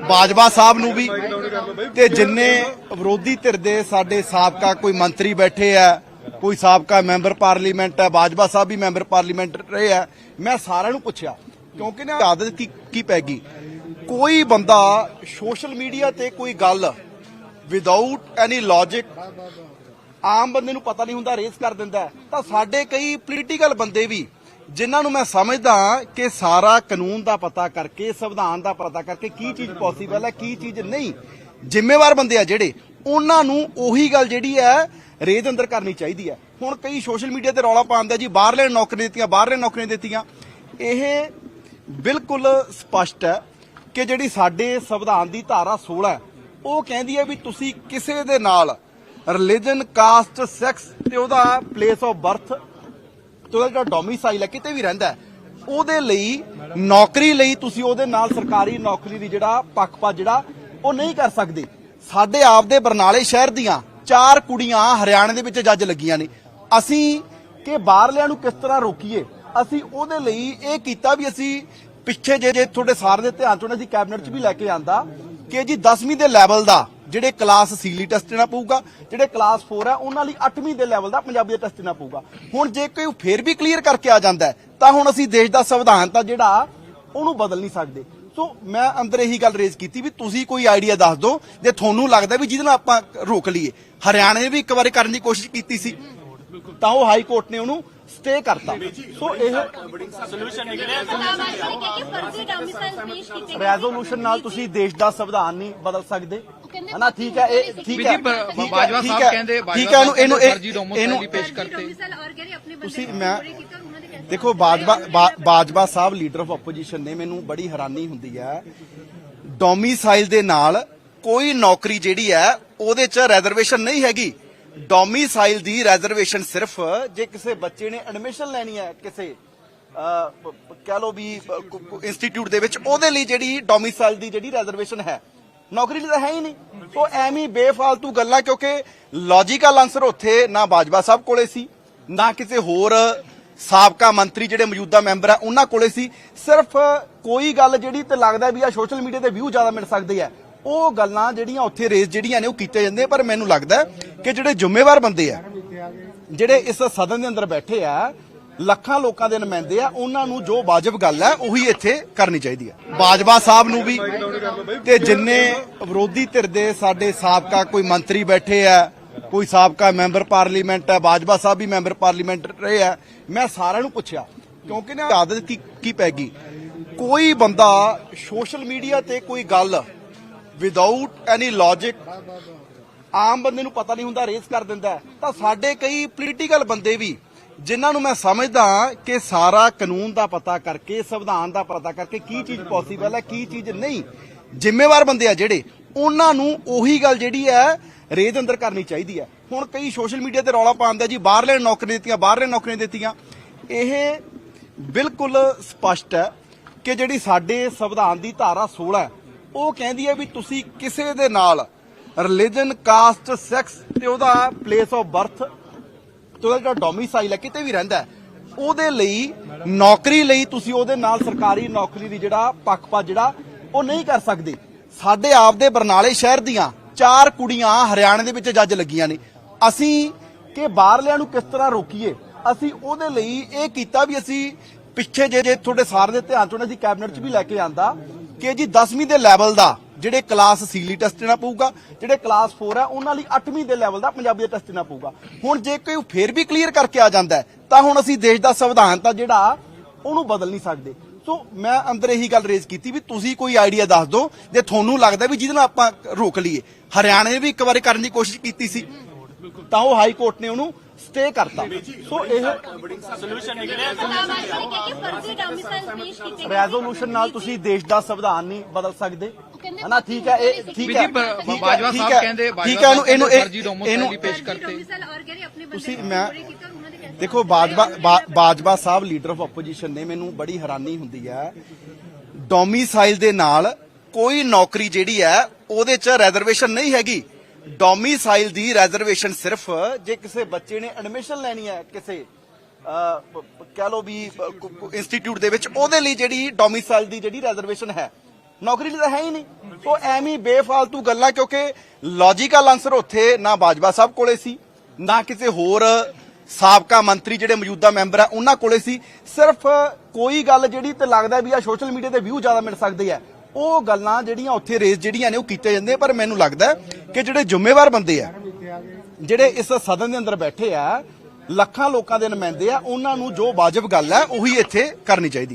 ਬਾਜਵਾ ਸਾਹਿਬ ਨੂੰ ਵੀ ਤੇ ਜਿੰਨੇ ਵਿਰੋਧੀ ਧਿਰ ਦੇ ਸਾਡੇ ਸਾਬਕਾ ਕੋਈ ਮੰਤਰੀ ਬੈਠੇ ਆ, ਕੋਈ ਸਾਬਕਾ ਮੈਂਬਰ ਪਾਰਲੀਮੈਂਟ ਹੈ ਬਾਜਵਾ ਸਾਹਿਬ ਵੀ ਮੈਂਬਰ ਪਾਰਲੀਮੈਂਟ ਰਹੇ ਆ, ਮੈਂ ਸਾਰਿਆਂ ਨੂੰ ਪੁੱਛਿਆ, ਕਿਉਂਕਿ ਨਾ ਆਦਤ ਕੀ ਕੀ ਪੈ ਗਈ? ਕੋਈ ਬੰਦਾ ਸੋਸ਼ਲ ਮੀਡੀਆ ਤੇ ਕੋਈ ਗੱਲ ਵਿਦਆਊਟ ਐਨੀ ਲੌਜੀਕ ਆਮ ਬੰਦੇ ਨੂੰ ਪਤਾ ਨਹੀਂ ਹੁੰਦਾ ਰੇਸ ਕਰ ਦਿੰਦਾ ਤਾਂ ਸਾਡੇ ਕਈ ਪੋਲੀਟੀਕਲ ਬੰਦੇ ਵੀ ਜਿਨ੍ਹਾਂ ਨੂੰ ਮੈਂ ਸਮਝਦਾ ਕਿ ਸਾਰਾ ਕਾਨੂੰਨ ਦਾ ਪਤਾ ਕਰਕੇ, ਸੰਵਿਧਾਨ ਦਾ ਪਤਾ ਕਰਕੇ ਕੀ ਚੀਜ਼ ਪੋਸੀਬਲ ਹੈ, ਕੀ ਚੀਜ਼ ਨਹੀਂ। ਜ਼ਿੰਮੇਵਾਰ ਬੰਦੇ ਆ ਜਿਹੜੇ, ਉਹਨਾਂ ਨੂੰ ਉਹੀ ਗੱਲ ਜਿਹੜੀ ਹੈ, ਰੇਜ ਅੰਦਰ ਕਰਨੀ ਚਾਹੀਦੀ ਹੈ। ਹੁਣ ਕਈ ਸੋਸ਼ਲ ਮੀਡੀਆ ਤੇ ਰੌਲਾ ਪਾਉਂਦਾ ਜੀ, ਬਾਹਰਲੇ ਨੌਕਰੀਆਂ ਦਿੱਤੀਆਂ, ਬਾਹਰਲੇ ਨੌਕਰੀਆਂ ਦਿੱਤੀਆਂ। ਇਹ ਬਿਲਕੁਲ ਸਪਸ਼ਟ ਹੈ ਕਿ ਜਿਹੜੀ ਸਾਡੇ ਸੰਵਿਧਾਨ ਦੀ ਧਾਰਾ 16 ਉਹ ਕਹਿੰਦੀ ਹੈ ਵੀ ਤੁਸੀਂ ਕਿਸੇ ਦੇ ਨਾਲ ਰਿਲੀਜਨ ਕਾਸਟ ਸੈਕਸ ਤੇ ਉਹਦਾ ਪਲੇਸ ਆਫ ਬਰਥ ਤੇ ਉਹਦਾ ਜਿਹੜਾ ਡੋਮਿਸਾਈਲ ਹੈ ਕਿਤੇ ਵੀ ਰਹਿੰਦਾ ਹੈ, ਉਹਦੇ ਲਈ ਨੌਕਰੀ ਲਈ ਤੁਸੀਂ ਉਹਦੇ ਨਾਲ ਸਰਕਾਰੀ ਨੌਕਰੀ ਦੀ ਜਿਹੜਾ ਪੱਖਪਾਤ ਜਿਹੜਾ ਉਹ ਨਹੀਂ ਕਰ ਸਕਦੇ। ਸਾਡੇ ਆਪ ਦੇ ਬਰਨਾਲੇ ਸ਼ਹਿਰ ਦੀਆਂ ਚਾਰ ਕੁੜੀਆਂ ਹਰਿਆਣੇ ਦੇ ਵਿੱਚ ਜੱਜ ਲੱਗੀਆਂ ਨੇ। ਅਸੀਂ ਕਿ ਬਾਹਰਲਿਆਂ ਨੂੰ ਕਿਸ ਤਰ੍ਹਾਂ ਰੋਕੀਏ? ਅਸੀਂ ਉਹਦੇ ਲਈ ਇਹ ਕੀਤਾ ਵੀ ਅਸੀਂ ਪਿੱਛੇ ਜੇ ਜੇ ਤੁਹਾਡੇ ਸਾਰ ਦੇ ਧਿਆਨ ਚੋਂ ਅਸੀਂ ਕੈਬਨਿਟ 'ਚ ਵੀ ਲੈ ਕੇ ਆਂਦਾ। ਕਿ ਜੀ 10ਵੀਂ ਦੇ ਲੈਵਲ ਦਾ ਜਿਹੜੇ ਕਲਾਸ ਸੀਲੀ ਟੈਸਟ ਦੇਣਾ ਪਊਗਾ, ਜਿਹੜੇ ਕਲਾਸ 4 ਹੈ ਉਹਨਾਂ ਲਈ 8ਵੀਂ ਦੇ ਲੈਵਲ ਦਾ ਪੰਜਾਬੀ ਦਾ ਟੈਸਟ ਦੇਣਾ ਪਊਗਾ। ਹੁਣ ਜੇ ਕੋਈ ਫੇਰ ਵੀ ਕਲੀਅਰ ਕਰਕੇ ਆ ਜਾਂਦਾ ਤਾਂ ਹੁਣ ਅਸੀਂ ਦੇਸ਼ ਦਾ ਸੰਵਿਧਾਨ ਤਾਂ ਜਿਹੜਾ, ਉਹਨੂੰ ਬਦਲ ਨਹੀਂ ਸਕਦੇ। ਸੋ ਮੈਂ ਅੰਦਰ ਇਹੀ ਗੱਲ ਰੇਜ਼ ਕੀਤੀ ਵੀ ਤੁਸੀਂ ਕੋਈ ਆਈਡੀਆ ਦੱਸ ਦਿਓ, ਜੇ ਤੁਹਾਨੂੰ ਲੱਗਦਾ ਵੀ ਜਿਹਦੇ ਨਾਲ ਆਪਾਂ ਰੋਕ ਲਈਏ। ਹਰਿਆਣੇ ਨੇ ਵੀ ਇੱਕ ਵਾਰੀ ਕਰਨ ਦੀ ਕੋਸ਼ਿਸ਼ ਕੀਤੀ ਸੀ, ਤਾਂ ਉਹ ਹਾਈ ਕੋਰਟ ਨੇ ਉਹਨੂੰ ਸਟੇ ਕਰਤਾ। ਸੋ ਇਹ ਫਰਜ਼ੀ ਡੋਮਿਸਾਈਲ ਰੈਜ਼ੋਲੂਸ਼ਨ ਨਾਲ ਤੁਸੀਂ ਦੇਸ਼ ਦਾ ਸੰਵਿਧਾਨ ਨਹੀਂ ਬਦਲ ਸਕਦੇ। ਹਨਾ ਠੀਕ ਹੈ ਇਹ ਠੀਕ ਵੀ ਹੈ ਬਾਜਵਾ ਸਾਹਿਬ ਕਹਿੰਦੇ ਠੀਕ ਬਾਜਵਾ ਹੈ ਇਹਨੂੰ ਇਹਨੂੰ ਇਹਨੂੰ ਪੇਸ਼ ਕਰਤੇ। ਤੁਸੀਂ ਮੈਂ ਦੇਖੋ Bajwa Bajwa sahib leader of opposition ਨੇ ਮੈਨੂੰ ਬੜੀ ਹੈਰਾਨੀ ਹੁੰਦੀ ਹੈ। ਡੋਮਿਸਾਈਲ ਦੇ ਨਾਲ ਕੋਈ ਨੌਕਰੀ ਜਿਹੜੀ ਹੈ ਉਹਦੇ 'ਚ ਰਿਜ਼ਰਵੇਸ਼ਨ ਨਹੀਂ ਹੈਗੀ। ਡੋਮਿਸਾਈਲ ਦੀ ਰਿਜ਼ਰਵੇਸ਼ਨ ਸਿਰਫ ਜੇ ਕਿਸੇ ਬੱਚੇ ਨੇ ਐਡਮਿਸ਼ਨ ਲੈਣੀ ਹੈ ਕਿਸੇ ਕਹਿ ਲਓ ਵੀ ਇੰਸਟੀਚਿਊਟ ਦੇ ਵਿੱਚ ਉਹਦੇ ਲਈ ਜਿਹੜੀ ਡੋਮਿਸਾਈਲ ਦੀ ਜਿਹੜੀ ਰਿਜ਼ਰਵੇਸ਼ਨ ਹੈ, ਨੌਕਰੀ ਲਈ ਤਾਂ ਹੈ ਹੀ ਨਹੀਂ। ਸੋ ਐਵੇਂ ਬੇਫਾਲਤੂ ਗੱਲਾਂ, ਕਿਉਂਕਿ ਲੌਜੀਕਲ ਆਨਸਰ ਉੱਥੇ ਨਾ ਬਾਜਵਾ ਸਾਹਿਬ ਕੋਲੇ ਸੀ, ਨਾ ਕਿਸੇ ਹੋਰ ਸਾਬਕਾ ਮੰਤਰੀ ਜਿਹੜੇ ਮੌਜੂਦਾ ਮੈਂਬਰ ਆ, ਉਹਨਾਂ ਕੋਲੇ ਸੀ। ਸਿਰਫ ਕੋਈ ਗੱਲ ਜਿਹੜੀ ਤੇ ਲੱਗਦਾ ਵੀ ਆ ਸੋਸ਼ਲ ਮੀਡੀਆ ਤੇ ਵਿਊ ਜ਼ਿਆਦਾ ਮਿਲ ਸਕਦੇ ਆ। ਉਹ ਗੱਲਾਂ ਜਿਹੜੀਆਂ ਉੱਥੇ ਰੇਜ਼ ਜਿਹੜੀਆਂ ਨੇ, ਉਹ ਕੀਤੇ ਜਾਂਦੇ ਪਰ ਮੈਨੂੰ ਲੱਗਦਾ ਕਿ ਜਿਹੜੇ ਜ਼ਿੰਮੇਵਾਰ ਬੰਦੇ ਆ, ਜਿਹੜੇ ਇਸ ਸਦਨ ਦੇ ਅੰਦਰ ਬੈਠੇ ਆ ਲੱਖਾਂ ਲੋਕਾਂ ਦੇ ਨੁਮਾਇੰਦੇ ਆ, ਉਹਨਾਂ ਨੂੰ ਜੋ ਵਾਜਬ ਗੱਲ ਹੈ, ਉਹੀ ਇੱਥੇ ਕਰਨੀ ਚਾਹੀਦੀ ਹੈ। ਬਾਜਵਾ ਸਾਹਿਬ ਨੂੰ ਵੀ ਤੇ ਜਿੰਨੇ ਵਿਰੋਧੀ ਧਿਰ ਦੇ ਸਾਡੇ ਸਾਬਕਾ ਕੋਈ ਮੰਤਰੀ ਬੈਠੇ ਆ, ਕੋਈ ਸਾਬਕਾ ਮੈਂਬਰ ਪਾਰਲੀਮੈਂਟ ਹੈ, ਬਾਜਵਾ ਸਾਹਿਬ ਵੀ ਮੈਂਬਰ ਪਾਰਲੀਮੈਂਟ ਰਹੇ ਆ, ਮੈਂ ਸਾਰਿਆਂ ਨੂੰ ਪੁੱਛਿਆ, ਕਿਉਂਕਿ ਨਾ ਆਦਤ ਕੀ ਕੀ ਪੈ ਗਈ? ਕੋਈ ਬੰਦਾ ਸੋਸ਼ਲ ਮੀਡੀਆ ਤੇ ਕੋਈ ਗੱਲ ਵਿਦਆਊਟ ਐਨੀ ਲੌਜੀਕ ਆਮ ਬੰਦੇ ਨੂੰ ਪਤਾ ਨਹੀਂ ਹੁੰਦਾ ਰੇਸ ਕਰ ਦਿੰਦਾ ਤਾਂ ਸਾਡੇ ਕਈ ਪੋਲੀਟੀਕਲ ਬੰਦੇ ਵੀ ਜਿਨ੍ਹਾਂ ਨੂੰ ਮੈਂ ਸਮਝਦਾ ਕਿ ਸਾਰਾ ਕਾਨੂੰਨ ਦਾ ਪਤਾ ਕਰਕੇ, ਸੰਵਿਧਾਨ ਦਾ ਪਤਾ ਕਰਕੇ ਕੀ ਚੀਜ਼ ਪੋਸੀਬਲ ਹੈ, ਕੀ ਚੀਜ਼ ਨਹੀਂ। ਜ਼ਿੰਮੇਵਾਰ ਬੰਦੇ ਆ ਜਿਹੜੇ, ਉਹਨਾਂ ਨੂੰ ਉਹੀ ਗੱਲ ਜਿਹੜੀ ਹੈ, ਰੇਜ ਅੰਦਰ ਕਰਨੀ ਚਾਹੀਦੀ ਹੈ। ਹੁਣ ਕਈ ਸੋਸ਼ਲ ਮੀਡੀਆ ਤੇ ਰੌਲਾ ਪਾਉਂਦਾ ਜੀ, ਬਾਹਰਲੇ ਨੌਕਰੀਆਂ ਦਿੱਤੀਆਂ, ਬਾਹਰਲੇ ਨੌਕਰੀਆਂ ਦਿੱਤੀਆਂ। ਇਹ ਬਿਲਕੁਲ ਸਪਸ਼ਟ ਹੈ ਕਿ ਜਿਹੜੀ ਸਾਡੇ ਸੰਵਿਧਾਨ ਦੀ ਧਾਰਾ 16 ਉਹ ਕਹਿੰਦੀ ਹੈ ਵੀ ਤੁਸੀਂ ਕਿਸੇ ਦੇ ਨਾਲ ਰਿਲੀਜਨ ਕਾਸਟ ਸੈਕਸ ਤੇ ਉਹਦਾ ਪਲੇਸ ਆਫ ਬਰਥ ਤੇ ਉਹਦਾ ਜਿਹੜਾ ਡੋਮਿਸਾਈਲ ਹੈ ਕਿਤੇ ਵੀ ਰਹਿੰਦਾ ਹੈ, ਉਹਦੇ ਲਈ ਨੌਕਰੀ ਲਈ ਤੁਸੀਂ ਉਹਦੇ ਨਾਲ ਸਰਕਾਰੀ ਨੌਕਰੀ ਦੀ ਜਿਹੜਾ ਪੱਖਪਾਤ ਜਿਹੜਾ ਉਹ ਨਹੀਂ ਕਰ ਸਕਦੇ। ਸਾਡੇ ਆਪ ਦੇ ਬਰਨਾਲੇ ਸ਼ਹਿਰ ਦੀਆਂ ਚਾਰ ਕੁੜੀਆਂ ਹਰਿਆਣੇ ਦੇ ਵਿੱਚ ਜੱਜ ਲੱਗੀਆਂ ਨੇ। ਅਸੀਂ ਕਿ ਬਾਹਰਲਿਆਂ ਨੂੰ ਕਿਸ ਤਰ੍ਹਾਂ ਰੋਕੀਏ? ਅਸੀਂ ਉਹਦੇ ਲਈ ਇਹ ਕੀਤਾ ਵੀ ਅਸੀਂ ਪਿੱਛੇ ਜੇ ਜੇ ਤੁਹਾਡੇ ਸਾਰ ਦੇ ਧਿਆਨ ਚੋਂ ਅਸੀਂ ਕੈਬਨਿਟ 'ਚ ਵੀ ਲੈ ਕੇ ਆਂਦਾ। ਕਿ ਜੀ 10ਵੀਂ ਦੇ ਲੈਵਲ ਦਾ ਜਿਹੜੇ ਕਲਾਸ ਸੀਲੀ ਟੈਸਟ ਦੇਣਾ ਪਊਗਾ, ਜਿਹੜੇ ਕਲਾਸ 4 ਹੈ ਉਹਨਾਂ ਲਈ 8ਵੀਂ ਦੇ ਲੈਵਲ ਦਾ ਪੰਜਾਬੀ ਦਾ ਟੈਸਟ ਦੇਣਾ ਪਊਗਾ। ਹੁਣ ਜੇ ਕੋਈ ਫੇਰ ਵੀ ਕਲੀਅਰ ਕਰਕੇ ਆ ਜਾਂਦਾ ਤਾਂ ਹੁਣ ਅਸੀਂ ਦੇਸ਼ ਦਾ ਸੰਵਿਧਾਨ ਤਾਂ ਜਿਹੜਾ, ਉਹਨੂੰ ਬਦਲ ਨਹੀਂ ਸਕਦੇ। ਸੋ ਮੈਂ ਅੰਦਰ ਇਹੀ ਗੱਲ ਰੇਜ਼ ਕੀਤੀ ਵੀ ਤੁਸੀਂ ਕੋਈ ਆਈਡੀਆ ਦੱਸ ਦਿਓ, ਜੇ ਤੁਹਾਨੂੰ ਲੱਗਦਾ ਵੀ ਜਿਹਦੇ ਨਾਲ ਆਪਾਂ ਰੋਕ ਲਈਏ। ਹਰਿਆਣੇ ਨੇ ਵੀ ਇੱਕ ਵਾਰੀ ਕਰਨ ਦੀ ਕੋਸ਼ਿਸ਼ ਕੀਤੀ ਸੀ, ਤਾਂ ਉਹ ਹਾਈ ਕੋਰਟ ਨੇ ਉਹਨੂੰ ਸਟੇ ਕਰਤਾ। ਸੋ ਇਹ ਕੀਤੇ ਗਏ ਰੈਜ਼ੋਲੂਸ਼ਨ ਨਾਲ ਤੁਸੀਂ ਦੇਸ਼ ਦਾ ਸੰਵਿਧਾਨ ਨਹੀਂ ਬਦਲ ਸਕਦੇ। ਹਨਾ ਠੀਕ ਹੈ ਇਹ ਠੀਕ ਹੈ। ਬਾਜਵਾ ਸਾਹਿਬ ਕਹਿੰਦੇ ਠੀਕ ਬਾਜਵਾ ਹੈ ਇਹਨੂੰ ਸਾਹਿਬ ਇਹਨੂੰ ਇਹਨੂੰ ਵੀ ਪੇਸ਼ ਕਰਤੇ। ਤੁਸੀਂ ਮੈਂ ਦੇਖੋ Bajwa Bajwa sahib leader of opposition ਨੇ ਮੈਨੂੰ ਬੜੀ ਹੈਰਾਨੀ ਹੁੰਦੀ ਹੈ। ਡੋਮਿਸਾਈਲ ਦੇ ਨਾਲ ਕੋਈ ਨੌਕਰੀ ਜਿਹੜੀ ਹੈ ਉਹਦੇ 'ਚ ਰਿਜ਼ਰਵੇਸ਼ਨ ਨਹੀਂ ਹੈਗੀ। ਡੋਮਿਸਾਈਲ ਦੀ ਰਿਜ਼ਰਵੇਸ਼ਨ ਸਿਰਫ ਜੇ ਕਿਸੇ ਬੱਚੇ ਨੇ ਐਡਮਿਸ਼ਨ ਲੈਣੀ ਹੈ ਕਿਸੇ ਅਹ, ਪ- ਵੀ ਇੰਸਟੀਚਿਊਟ ਦੇ ਵਿੱਚ ਉਹਦੇ ਲਈ ਜਿਹੜੀ ਡੋਮਿਸਾਈਲ ਦੀ ਜਿਹੜੀ ਰਿਜ਼ਰਵੇਸ਼ਨ ਹੈ ਨੌਕਰੀ ਲਈ ਤਾਂ ਹੈ ਹੀ ਨਹੀਂ। ਉਹ ਐਵੇਂ ਬੇਫਾਲਤੂ ਗੱਲਾਂ ਕਿਉਂਕਿ ਲੌਜੀਕਲ ਆਨਸਰ ਉੱਥੇ ਨਾ ਬਾਜਵਾ ਸਾਹਿਬ ਕੋਲੇ ਸੀ ਨਾ ਕਿਸੇ ਹੋਰ ਸਾਬਕਾ ਮੰਤਰੀ ਜਿਹੜੇ ਮੌਜੂਦਾ ਮੈਂਬਰ ਆ ਉਹਨਾਂ ਕੋਲੇ ਸੀ। ਸਿਰਫ ਕੋਈ ਗੱਲ ਜਿਹੜੀ ਤੇ ਲੱਗਦਾ ਵੀ ਆ ਸੋਸ਼ਲ ਮੀਡੀਆ ਤੇ ਵਿਊ ਜ਼ਿਆਦਾ ਮਿਲ ਸਕਦੇ ਆ। ਉਹ ਗੱਲਾਂ ਜਿਹੜੀਆਂ ਉੱਥੇ ਰੇਸ ਜਿਹੜੀਆਂ ਨੇ ਉਹ ਕੀਤੇ ਜਾਂਦੇ ਪਰ ਮੈਨੂੰ ਲੱਗਦਾ ਕਿ ਜਿਹੜੇ ਜ਼ਿੰਮੇਵਾਰ ਬੰਦੇ ਆ, ਜਿਹੜੇ ਇਸ ਸਦਨ ਦੇ ਅੰਦਰ ਬੈਠੇ ਆ, ਲੱਖਾਂ ਲੋਕਾਂ ਦੇ ਨੁਮਾਇੰਦੇ ਆ, ਉਹਨਾਂ ਨੂੰ ਜੋ ਵਾਜਬ ਗੱਲ ਹੈ ਉਹੀ ਇੱਥੇ ਕਰਨੀ ਚਾਹੀਦੀ ਹੈ